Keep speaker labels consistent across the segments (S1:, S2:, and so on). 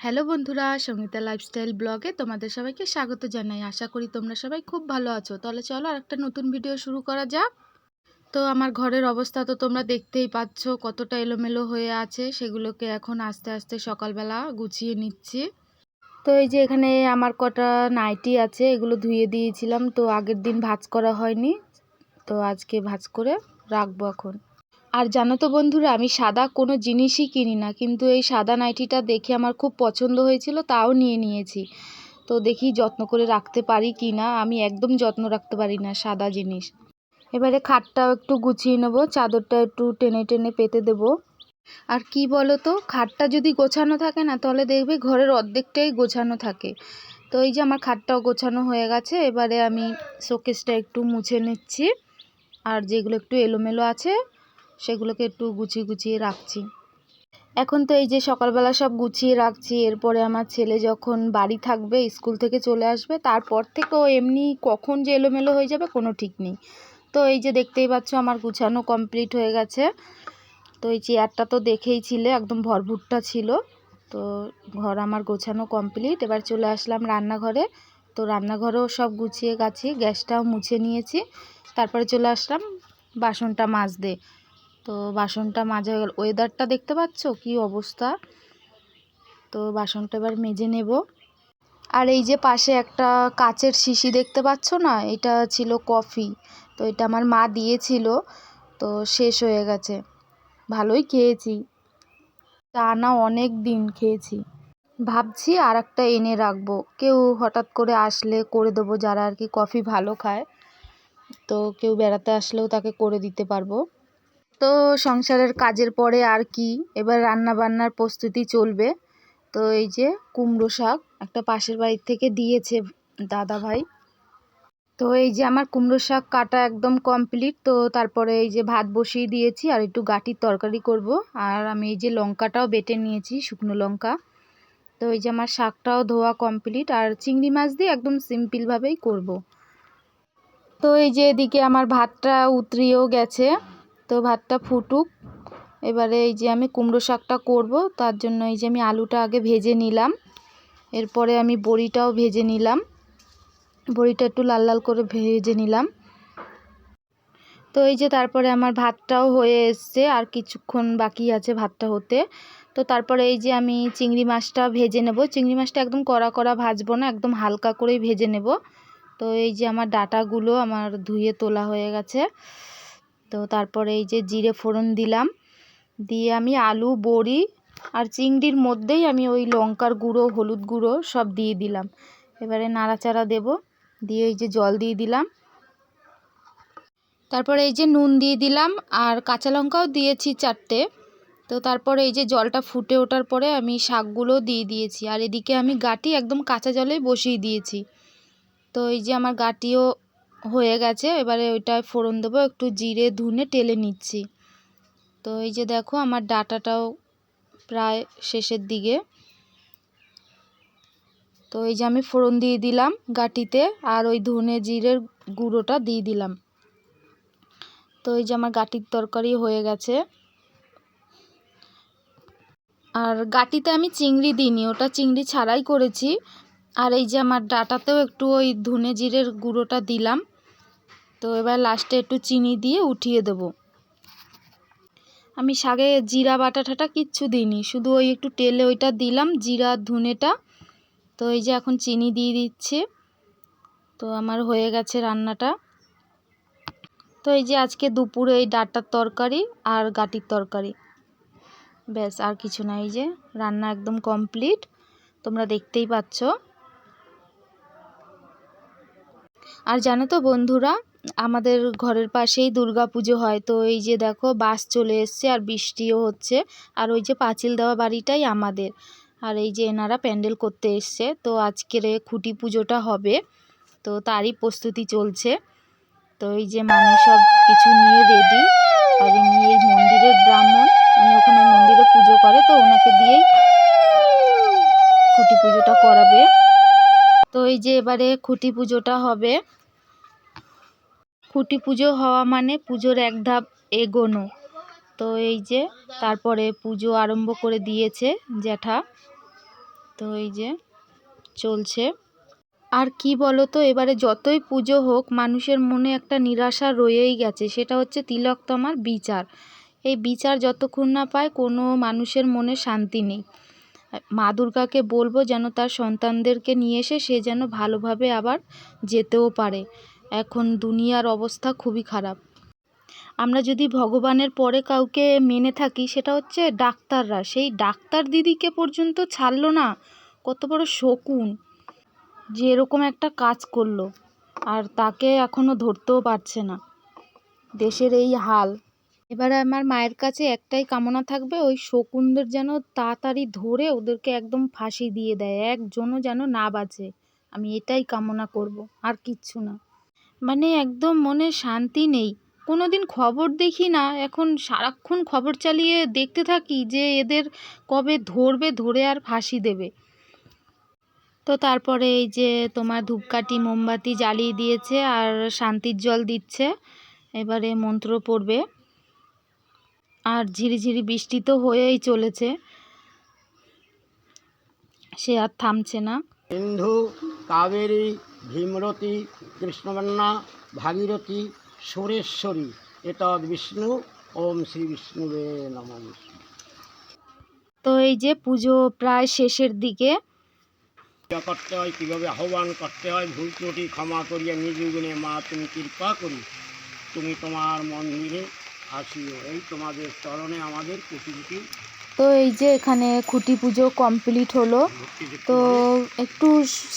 S1: Hello বন্ধুরা, Sangeeta lifestyle ব্লগে তোমাদের সবাইকে স্বাগত জানাই। আশা করি তোমরা সবাই খুব ভালো আছো। তাহলে চলো আর একটা নতুন ভিডিও শুরু করা যাক। তো আমার ঘরের অবস্থা তো তোমরা দেখতেই পাচ্ছ, কতটা এলোমেলো হয়ে আছে। সেগুলোকে এখন আস্তে আস্তে সকালবেলা গুছিয়ে নিচ্ছি। তো এই যে এখানে আমার কটা নাইটি আছে, এগুলো ধুয়ে দিয়েছিলাম। তো আগের দিন ভাজ করা হয়নি। তো আজকে ভাজ করে রাখব এখন। আর জানো তো বন্ধুরা, আমি সাদা কোনো জিনিসই কিনি না, কিন্তু এই সাদা নাইটিটা দেখে আমার খুব পছন্দ হয়েছিল, তাও নিয়ে নিয়েছি। তো দেখি যত্ন করে রাখতে পারি কি না, আমি একদম যত্ন রাখতে পারি না সাদা জিনিস। এবারে খাটটাও একটু গুছিয়ে নেব, চাদরটা একটু টেনে টেনে পেতে দেব। আর কি বলো তো, খাটটা যদি গোছানো থাকে না, তাহলে দেখবে ঘরের অর্ধেকটাই গোছানো থাকে। তো এই যে আমার খাটটাও গোছানো হয়ে গেছে, এবারে আমি শোকেসটা একটু মুছে নিচ্ছি। আর যেগুলো একটু এলোমেলো আছে সেগুলোকে একটু গুছিয়ে গুছিয়ে রাখছি। এখন তো এই যে সকালবেলা সব গুছিয়ে রাখছি, এরপরে আমার ছেলে যখন বাড়ি থাকবে, স্কুল থেকে চলে আসবে, তারপর থেকে ও এমনি কখন যে এলোমেলো হয়ে যাবে কোনো ঠিক নেই। তো এই যে দেখতেই পাচ্ছ আমার গুছানো কমপ্লিট হয়ে গেছে। তো এই চেয়ারটা তো দেখেই ছিলে, একদম ভরভুট্টা ছিল। তো ঘর আমার গোছানো কমপ্লিট। এবার চলে আসলাম রান্নাঘরে। তো রান্নাঘরেও সব গুছিয়ে গাছিয়ে গ্যাসটাও মুছে নিয়েছি। তারপরে চলে আসলাম বাসনটা মাজতে। তো বাসনটা মাজা হয়ে গেল। ওয়েদারটা দেখতে পাচ্ছ? কি অবস্থা? তো বাসনটা এবার মেজে নেব। আর এই যে পাশে একটা কাচের শিশি দেখতে পাচ্ছ না? এটা ছিল কফি। তো এটা আমার মা দিয়েছিল। তো শেষ হয়ে গেছে। ভালোই খেয়েছি। তা না অনেক দিন খেয়েছি। ভাবছি আর একটা এনে রাখব। কেউ হঠাৎ করে আসলে করে দেবো। যারা আর কি কফি ভালো খায়, তো কেউ বেড়াতে আসলেও তাকে করে দিতে পারব। তো সংসারের কাজের পরে আর কি? এবার রান্না বান্নার প্রস্তুতি চলবে। তো এই যে কুমড়ো শাক একটা পাশের বাড়ির থেকে দিয়েছে দাদা ভাই তো এই যে আমার কুমড়ো শাক কাটা একদম কমপ্লিট, তো তারপরে এই যে ভাত বসিয়ে দিয়েছি আর একটু গাটির তরকারি করব। আর আমি এই যে লঙ্কাটাও বেটে নিয়েছি, শুকনো লঙ্কা। তো এই যে আমার শাকটাও ধোয়া কমপ্লিট আর চিংড়ি মাছ দিয়ে একদম সিম্পলভাবেই করব। তো এই যে এদিকে আমার ভাতটা উতরিয়েও গেছে। তো ভাতটা ফুটুক। এবারে এই যে আমি কুমড়ো শাকটা করব, তার জন্য এই যে আমি আলুটা আগে ভেজে নিলাম। এরপরে আমি বড়িটাও ভেজে নিলাম। বড়িটা একটু লাল লাল করে ভেজে নিলাম। তো এই যে তারপরে আমার ভাতটাও হয়ে এসছে, আর কিছুক্ষণ বাকি আছে ভাতটা হতে। তো তারপরে এই যে আমি চিংড়ি মাছটা ভেজে নেব। চিংড়ি মাছটা একদম কড়া কড়া ভাজবো না, একদম হালকা করেই ভেজে নেব। তো এই যে আমার ডাটাগুলো আমার ধুয়ে তোলা হয়ে গেছে। তো তারপরে এই যে জিরে ফোড়ন দিলাম। দিয়ে আমি আলু, বড়ি আর চিংড়ির মধ্যেই আমি ওই লঙ্কার গুঁড়ো, হলুদ গুঁড়ো সব দিয়ে দিলাম। এবারে নাড়াচাড়া দেব। দিয়ে এই যে জল দিয়ে দিলাম। তারপরে এই যে নুন দিয়ে দিলাম আর কাঁচা লঙ্কাও দিয়েছি চারটে। তো তারপরে এই যে জলটা ফুটে ওঠার পরে আমি শাকগুলো দিয়ে দিয়েছি। আর এদিকে আমি গাটি একদম কাঁচা জলে বসিয়ে দিয়েছি। তো এই যে আমার গাটিও হয়ে গেছে। এবারে ওইটায় ফোড়ন দেবো, একটু জিরে, ধুনে টেলে নিচ্ছি। তো এই যে দেখো, আমার ডাটাটাও প্রায় শেষের দিকে। তো এই যে আমি ফোড়ন দিয়ে দিলাম গাটিতে, আর ওই ধনে জিরের গুঁড়োটা দিয়ে দিলাম। তো এই যে আমার গাটির তরকারি হয়ে গেছে। আর গাটিতে আমি চিংড়ি দিইনি, ওটা চিংড়ি ছাড়াই করেছি। আর এই যে আমার ডাটাতেও একটু ওই ধনে জিরের গুঁড়োটা দিলাম। তো এবার লাস্টে একটু চিনি দিয়ে উঠিয়ে দেবো। আমি শাকে জিরা বাটা ঠাটা কিচ্ছু দিইনি, শুধু ওই একটু তেলে ওইটা দিলাম, জিরা, ধুনেটা। তো এই যে এখন চিনি দিয়ে দিচ্ছে। তো আমার হয়ে গেছে রান্নাটা। তো এই যে আজকে দুপুরে এই ডাটার তরকারি আর গাটির তরকারি। ব্যাস, আর কিছু না, এই যে রান্না একদম কমপ্লিট তোমরা দেখতেই পাচ্ছ। আর জানো তো বন্ধুরা, আমাদের ঘরের পাশেই দুর্গা পুজো হয়, তো এই যে দেখো বাস চলে এসছে আর বৃষ্টিও হচ্ছে, আর ওই যে পাঁচিল দেওয়া বাড়িটাই আমাদের। আর এই যে এনারা প্যান্ডেল করতে এসছে, তো আজকের খুঁটি পুজোটা হবে, তো তারই প্রস্তুতি চলছে। তো এই যে মানুষ সব কিছু নিয়ে রেডি আর ইনি এই মন্দিরের ব্রাহ্মণ উনি ওখানে মন্দিরে পুজো করে তো ওনাকে দিয়েই খুঁটি পুজোটা করাবে তো এই যে এবারে খুঁটি পুজোটা হবে। খুঁটি পুজো হওয়া মানে পুজোর এক ধাপ এগোনো। তো এই যে তারপরে পুজো আরম্ভ করে দিয়েছে জ্যাঠা। তো এই যে চলছে। আর কি বলো তো এবারে যতই পুজো হোক, মানুষের মনে একটা নিরাশা রয়েই গেছে। সেটা হচ্ছে তিলক তিলকতমার বিচার। এই বিচার যতক্ষণ না পায়, কোনো মানুষের মনে শান্তি নেই। মা দুর্গাকে বলব যেন তার সন্তানদেরকে নিয়ে এসে সে যেন ভালোভাবে আবার যেতেও পারে। এখন দুনিয়ার অবস্থা খুবই খারাপ। আমরা যদি ভগবানের পরে কাউকে মেনে থাকি, সেটা হচ্ছে ডাক্তাররা। সেই ডাক্তার দিদিকে পর্যন্ত ছাড়লো না। কত বড় শকুন যে এরকম একটা কাজ করল। আর তাকে এখনও ধরতেও পারছে না। দেশের এই হাল এবারে আমার মায়ের কাছে একটাই কামনা থাকবে, ওই শকুনদের যেন তাড়াতাড়ি ধরে ওদেরকে একদম ফাঁসি দিয়ে দেয়, একজনও যেন না বাঁচে। আমি এটাই কামনা করব, আর কিচ্ছু না। মানে একদম মনে শান্তি নেই। কোনো দিন খবর দেখি না, এখন সারাক্ষণ খবর চালিয়ে দেখতে থাকি যে এদের কবে ধরবে, ধরে আর ফাঁসি দেবে। তো তারপরে এই যে তোমার ধূপকাঠি, মোমবাতি জ্বালিয়ে দিয়েছে আর শান্তির জল দিচ্ছে, এবারে মন্ত্র পড়বে। আর ঝিরিঝিরি বৃষ্টি তো হয়েই চলেছে। সে আর থামছে না।
S2: সিন্ধু কাবেরী ভীমরতী কৃষ্ণবন্যা ভাগীরথী সুরেশ্বরী এতদ বিষ্ণু ওম শ্রী বিষ্ণুবে নম।
S1: তো এই যে পুজো প্রায় শেষের দিকে।
S2: পূজা করতে হয় কীভাবে আহ্বান করতে হয় ভুল ত্রুটি ক্ষমা করিয়া নির্বিঘ্নে মা তুমি কৃপা করি। তুমি তোমার মন্দিরে আসিও। এই তোমাদের চরণে আমাদের
S1: তো এই যে এখানে খুঁটি পুজো কমপ্লিট হলো তো একটু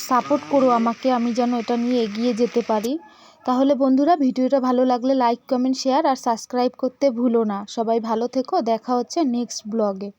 S1: সাপোর্ট করো আমাকে আমি যেন এটা নিয়ে এগিয়ে যেতে পারি। তাহলে বন্ধুরা ভিডিওটা ভালো লাগলে লাইক কমেন্ট শেয়ার আর সাবস্ক্রাইব করতে ভুলো না। সবাই ভালো থেকো দেখা হচ্ছে নেক্সট ব্লগে